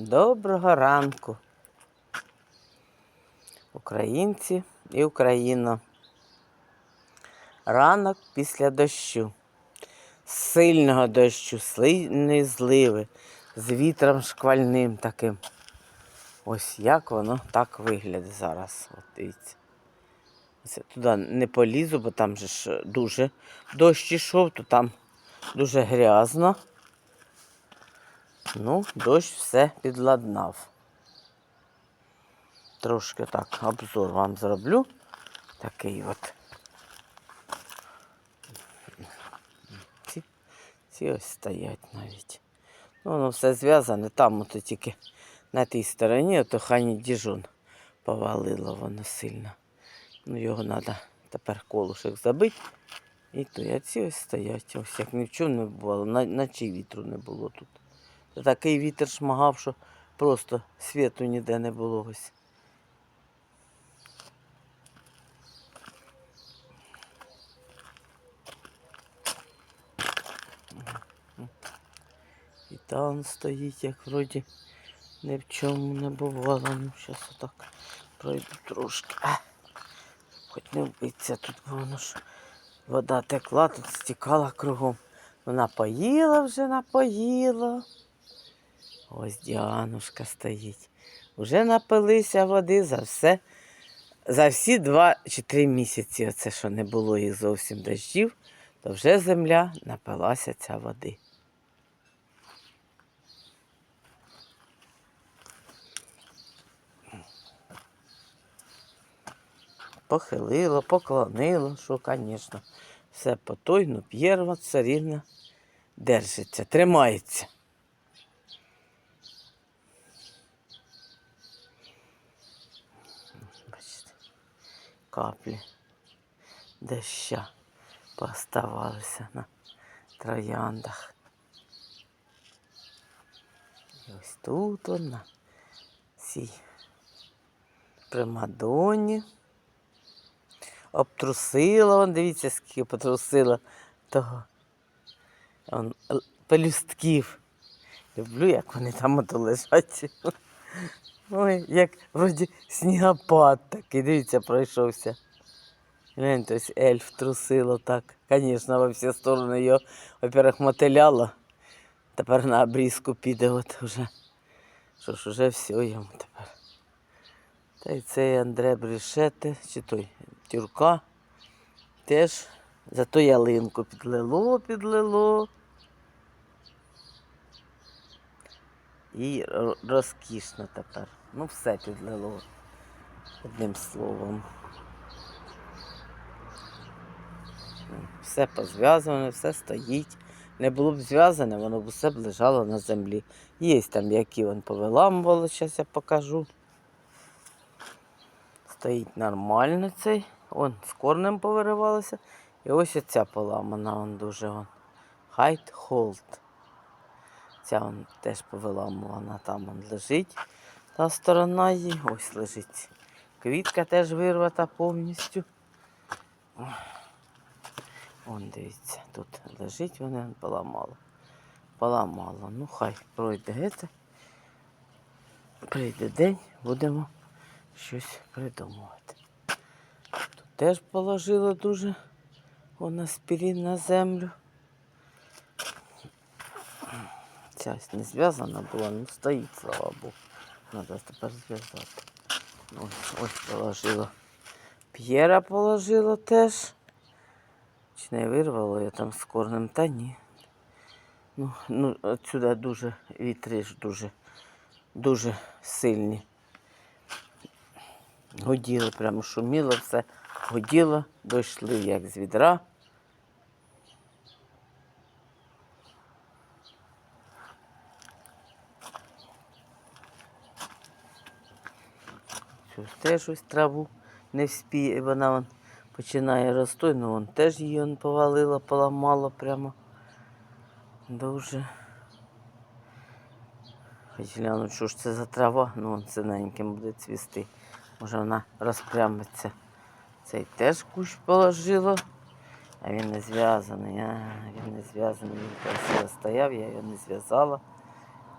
Доброго ранку, українці і Україна. Ранок після дощу, сильного дощу, сильної зливи, з вітром шквальним таким. Ось як воно так виглядає зараз. От дивіться. Туди не полізу, бо там же ж дуже дощ ішов, то там дуже грязно. Ну, дощ все підладнав. Трошки так обзор вам зроблю. Такий от. Ці, ці ось стоять навіть. Ну, воно все зв'язане, там ото тільки на тій стороні, ото хані діжон повалило воно сильно. Ну, його треба тепер колушек забити. І то і ці ось стоять. Ось як ні в чому не було, наче вітру не було тут. Та Такий вітер шмагав, що просто світу ніде не було ось. І там стоїть, як вроді ні в чому не бувало. Ну, зараз отак пройду трошки. А, хоч не вбиться тут, воно ж вода текла, тут стікала кругом. Вона поїла вже, напоїла. Ось Діанушка стоїть. Уже напилися води за все. За всі два чи три місяці, оце що не було їх зовсім дощів, то вже земля напилася ця води. Похилило, поклонило, що, звісно, все по той, ну п'єрва все рівно держиться, тримається. Каплі доща поставалися на трояндах. І ось тут вона, цій примадонні. Обтрусила, вон, дивіться, скільки потрусила того он, л- пелюстків. Люблю, як вони там лежать. Ой, як вроді снігопад такий, дивіться, пройшовся. Гляньте, ось ельф трусило так. Звісно, во всі сторони його, во-первых, мотиляло. Тепер на обрізку піде от уже. Що ж, уже все йому тепер. Та й цей Андре Брішете, чи той Тюрка, теж за ту ялинку підлило, підлило. І розкішно тепер. Ну, все підлило. Одним словом. Все позв'язане, все стоїть. Не було б зв'язане, воно б усе б лежало на землі. Є там, які вон повиламували, зараз я покажу. Стоїть нормально цей. Он з корнем повиривалося. І ось оця поламана, он дуже. Хайт холд. Ця он теж повиламувана, там он лежить. Та сторона її ось лежить. Квітка теж вирвата повністю. Вон дивіться, тут лежить, вони он поламало. Поламало. Ну хай пройде гете. Прийде день, будемо щось придумувати. Тут теж положила дуже вона спірін на землю. Ця не зв'язана була, ну стоїть, слава Богу. Треба тепер зв'язати. Ось, ось положила. П'єра положила теж. Чи не вирвало я там з корнем? Та ні. Ну, ну отсюди дуже вітри ж дуже, дуже сильні. Годіло, прямо шуміло все. Годіло, дійшли як з відра. Теж ось траву не вспіє, вона вон починає рости, ну вон теж її он повалило, поламало прямо. Дуже. Хоч глянуть, що ж це за трава, ну вон синеньким буде цвісти. Може вона розпрямиться. Цей теж кущ положило, а він не зв'язаний. А, він не зв'язаний, він красиво стояв, я його не зв'язала.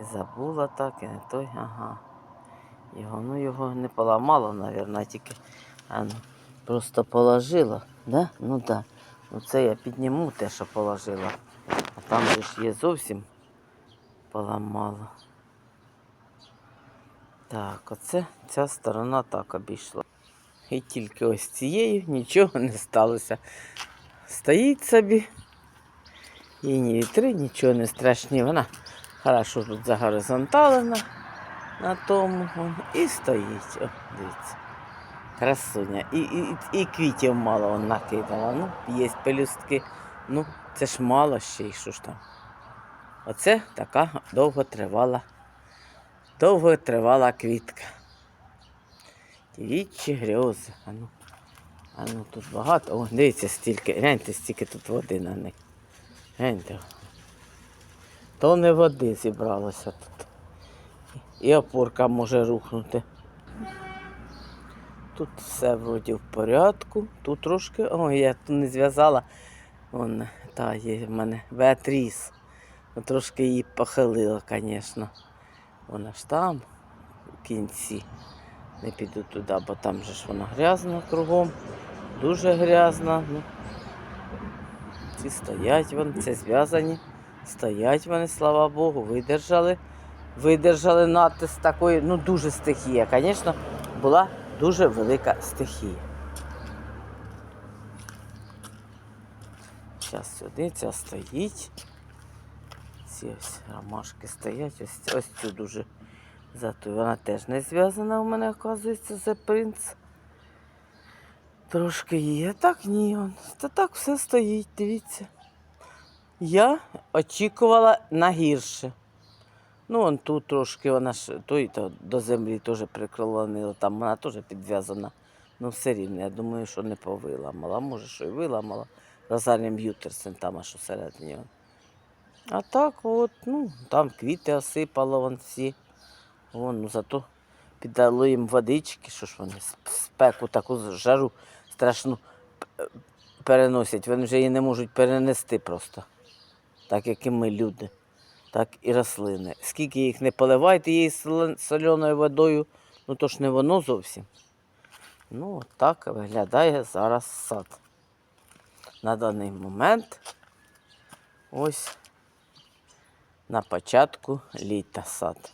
І забула так, і не той, ага. Його, ну його не поламало, мабуть, тільки а, ну, просто положила. Да? Ну так. Да. Ну це я підніму те, що положила. А там же ж є зовсім поламало. Так, оце ця сторона так обійшла. І тільки ось цією нічого не сталося. Стоїть собі. І ні вітри, нічого не страшні. Вона хорошо тут загоризонталена на тому. І стоїть. О, дивіться. Красуня. І, і, і квітів мало вон накидала. Ну, є пелюстки. Ну, це ж мало ще й що ж там. Оце така довготривала, довготривала квітка. Дівічі грьози. А ну, а ну тут багато. О, дивіться, стільки, гляньте, стільки тут води на них. Гляньте. То не води зібралося тут. І опорка може рухнути. Тут все вроді в порядку. Тут трошки. Ой, я тут не зв'язала. Вон та є в мене Беатріс. Трошки її похилила, звісно. Вона ж там, в кінці. Не піду туди, бо там же ж вона грязна кругом. Дуже грязна. Ну, ці стоять вони, це зв'язані. Стоять вони, слава Богу, видержали. Видержали натиск такої, ну дуже стихія. Звісно, була дуже велика стихія. Зараз сюди ця стоїть. Ці ось ромашки стоять, ось, ось цю дуже зато вона теж не зв'язана у мене, оказується, за принц. Трошки є. Так ні. он. Та так все стоїть, дивіться. Я очікувала на гірше. Ну, он тут трошки вона ж той то до землі теж приколонила, там вона теж підв'язана. Ну, все рівно, я думаю, що не повиламала. Може, що й виламала. Розалієм Ютерсен там аж усередині. А так от, ну, там квіти осипало вон всі. Вон, ну зато піддало їм водички, що ж вони сп- спеку таку жару страшну переносять. Вони вже її не можуть перенести просто. Так як і ми люди, так і рослини. Скільки їх не поливають її соленою водою, ну то ж не воно зовсім. Ну, так виглядає зараз сад. На даний момент ось на початку літа сад.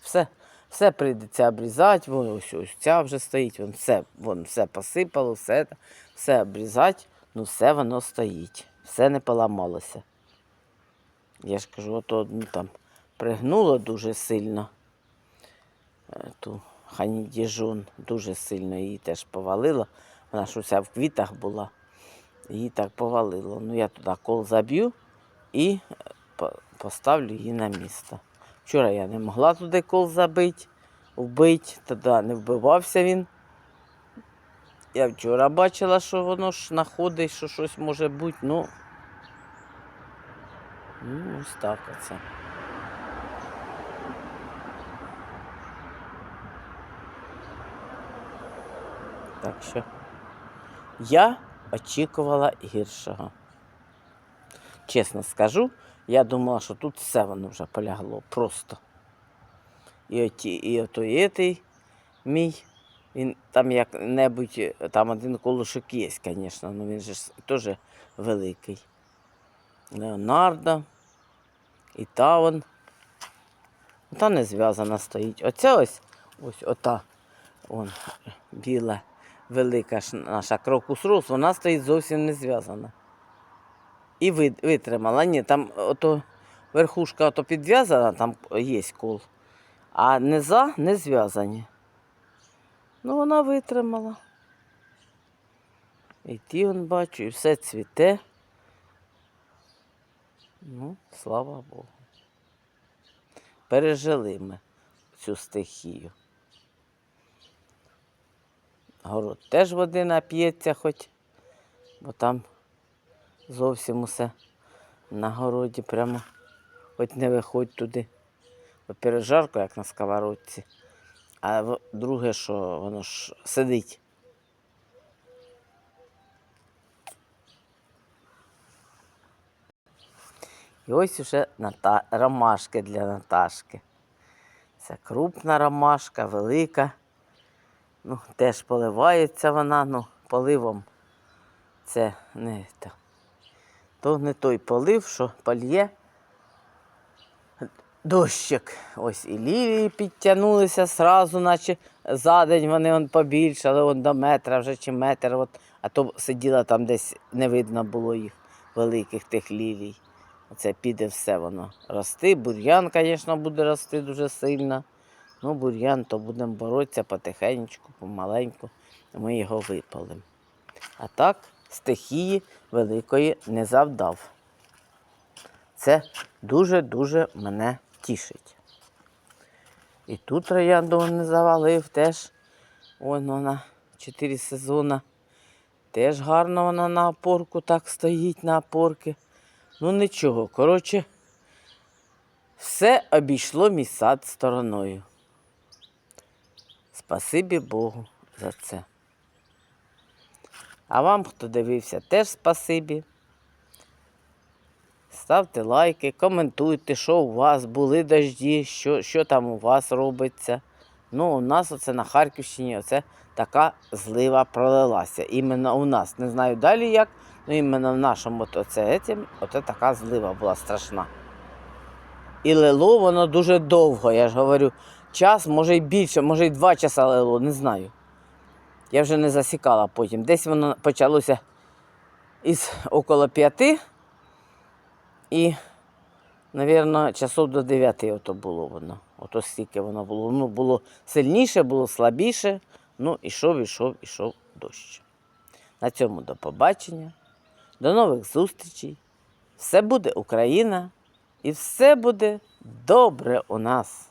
Все, все прийдеться обрізати, вон ось, ось ця вже стоїть, вон все, вон все посипало, все, все обрізати, ну все воно стоїть, все не поламалося. Я ж кажу, ото одну там пригнуло дуже сильно. е, Ту ханідіжун дуже сильно її теж повалило. Вона ж уся в квітах була. Її так повалило. Ну я туди кол заб'ю і е, поставлю її на місце. Вчора я не могла туди кол забити, вбити, тоді не вбивався він. Я вчора бачила, що воно ж знаходить, що щось може бути, ну. Ну, ось так оце. Так що я очікувала гіршого. Чесно скажу, я думала, що тут все воно вже полягло просто. І оті, і отой мій, він там як-небудь, там один колушок є, звісно, але він же теж великий. Леонардо, і та он. Та не зв'язана стоїть. Оця ось, ось ота, он, біла, велика наша крокус роз, вона стоїть зовсім не зв'язана. І витримала. Ні, там ото верхушка ото підв'язана, там є кол, а низа не зв'язані. Ну, вона витримала. І ті он бачу, і все цвіте. Ну, слава Богу. Пережили ми цю стихію. Город теж води нап'ється хоч, бо там зовсім усе на городі прямо хоч не виходь туди. По-перше, жарко, як на сковородці. А друге, що воно ж сидить. І ось уже ната... ромашки для Наташки. Це крупна ромашка, велика. Ну, теж поливається вона, ну, поливом це не то. То не той полив, що польє дощик. Ось і лілії підтягнулися сразу, наче за день вони он побільшали, он до метра вже чи метр. От, а то сиділа там десь не видно було їх великих тих лілій. Оце піде все воно рости. Бур'ян, звісно, буде рости дуже сильно. Ну, бур'ян, то будемо боротися потихеньку, помаленьку. Ми його випалимо. А так стихії великої не завдав. Це дуже-дуже мене тішить. І тут троянду не завалив теж. Ось вона 4 сезони. Теж гарно вона на опорку так стоїть на опорки. Ну нічого, коротше, все обійшло мій сад стороною. Спасибі Богу за це. А вам, хто дивився, теж спасибі. Ставте лайки, коментуйте, що у вас були дожді, що, що там у вас робиться. Ну, у нас оце на Харківщині оце така злива пролилася. Іменно у нас. Не знаю далі як, але іменно в нашому оце, оце така злива була страшна. І лило воно дуже довго, я ж говорю, час, може й більше, може й два часа лило, не знаю. Я вже не засікала потім. Десь воно почалося із около п'яти. І, мабуть, часов до 9 ото було воно. Ото стільки воно було. Ну, було сильніше, було слабіше. Ну, ішов, ішов, ішов дощ. На цьому до побачення. До нових зустрічей. Все буде Україна і все буде добре у нас.